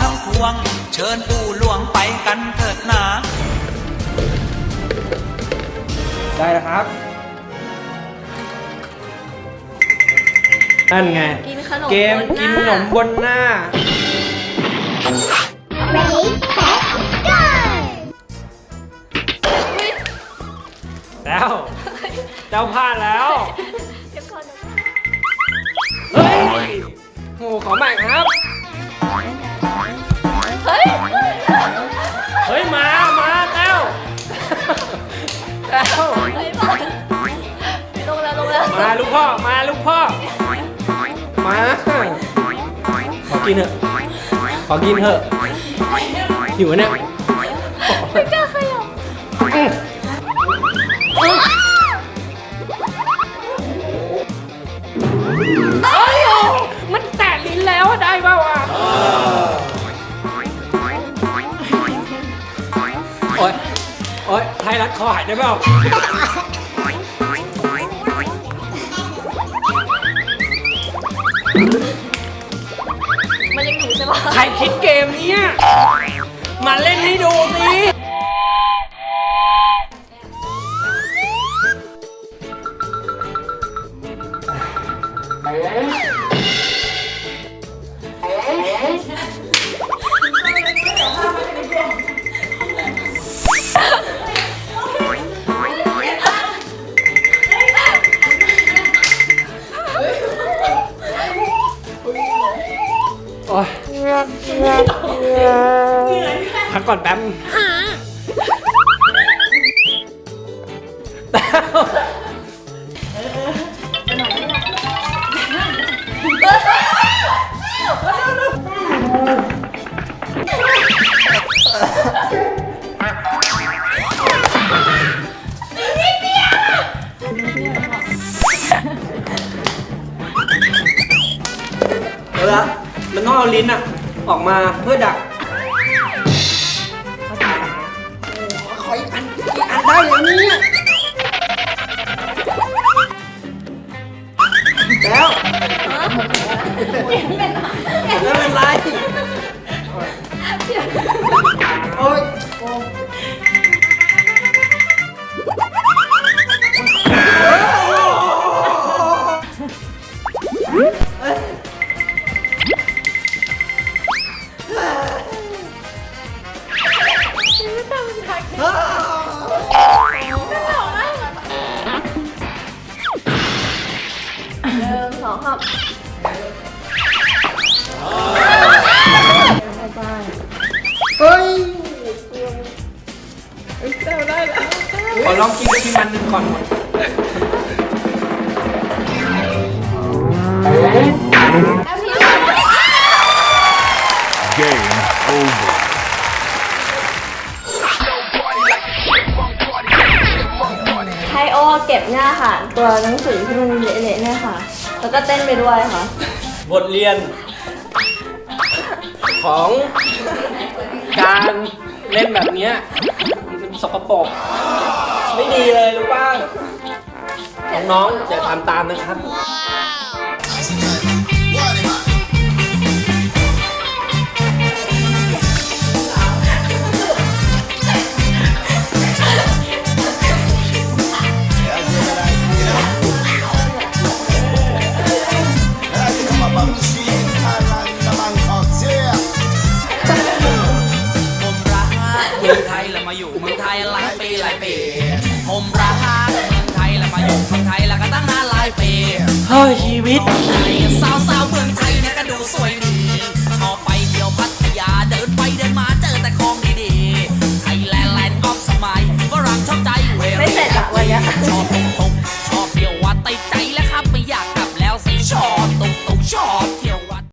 ทั้งพวง เชิญปู่หลวงไปกันเถิดนา ได้แล้วครับ นั่นไง กินขนมเกมบนหน้า กินขนมบนหน้าแล้ว เจ้าพลาดแล้ว เดี๋ยวก่อนนะเฮ้ยโหขอใหม่ครับ มาลูกพ่อ มาลูกพ่อ มา ขอกินเถอะ ขอกินเถอะ หิวเนี่ยไม่กล้าขยับเฮ้ยโอ้มันแตะลิ้นแล้วอะได้เปล่าวะโอ๊ยโอ๊ยไทยรัดคอหายได้เปล่า มันยังอยู่ใช่ปะใครคิดเกมเนี้ยมาเล่นให้ดูสิโอ๊ยพักก่อนแป๊บเดี๋ยว มันต้องเอาลิ้นอะออกมาเพื่อดักขออีกอันอีกอันได้แล้วเนี่ยแล้วไม่เป็นไร หนึ่งสองครับเฮ้ยขอลองกินกะทิมันหนึ่งก่อน Game โอเก็บเนี่ยค่ะ ตัวหนังสือที่มันเละๆเนี่ยค่ะ แล้วก็เต้นไปด้วยค่ะ บทเรียน ของการเล่นแบบเนี้ยมันสกปรกไม่ดีเลยรู้ป่ะน้องๆอย่าทำตามนะครับ มืองไทยแล้วมาอยู่เมืองไทยหลายปีหลายปีผมรักเมืองไทยแล้วมาอยู่เมืองไทยแล้วก็ตั้งนานหลายปีเฮ้ยชีวิต